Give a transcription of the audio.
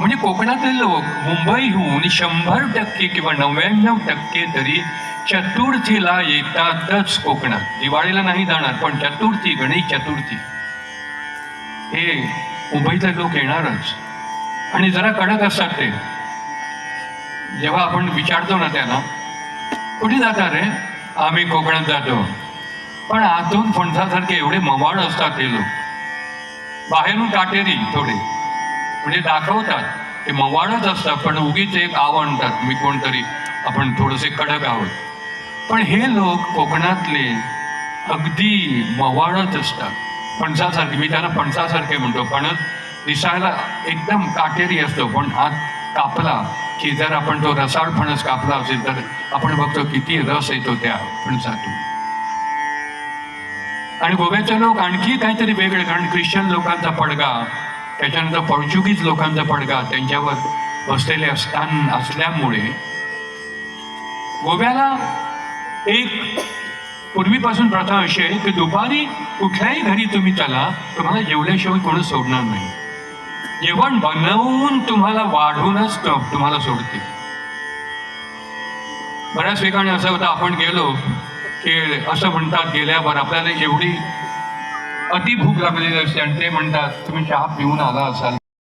म्हणजे कोकणातले लोक मुंबईहून शंभर टक्के किंवा नव्याण्णव टक्के तरी चतुर्थीला येतातच कोकणात. दिवाळीला नाही जाणार पण चतुर्थी गणेश चतुर्थी. हे मुंबईतले लोक येणारच. आणि जरा कडक असतात ते. जेव्हा आपण विचारतो ना त्यांना कुठे जाता रे? आम्ही कोकणात जातो. पण आतून फणसासारखे एवढे मवाळ असतात ते लोक. बाहेरून काटेरी थोडे. म्हणजे दाखवतात. ते मवाळच असतात पण उगीच एक आव आणतात मी कोणतरी आपण थोडेसे कडक आहोत. पण हे लोक कोकणातले अगदी मवाळच असतात. फणसासारखे मी त्यांना फणसासारखे म्हणतो. फणस दिसायला एकदम काटेरी असतो पण हात कापला की जर आपण तो रसाळ फणस कापला असेल तर आपण बघतो किती रस येतो त्या फणसातून. आणि गोव्याचे लोक आणखी काहीतरी वेगळे कारण ख्रिश्चन लोकांचा पडगा त्याच्यानंतर पोर्चुगीज लोकांचा पडगा त्यांच्यावर बसलेले असतान असल्यामुळे गोव्याला एक पूर्वीपासून प्रथा अशी आहे की दुपारी कुठल्याही घरी तुम्ही चला तुम्हाला जेवल्याशिवाय कोणी सोडणार नाही. जेवण बनवून तुम्हाला वाढूनच तुम्हाला सोडते. बऱ्याच ठिकाणी असं होतं आपण गेलो की असं म्हणतात गेल्यावर आपल्याला एवढी अति भूक लागलेली असते आणि ते म्हणतात तुम्ही चहा पिऊन आला असाल.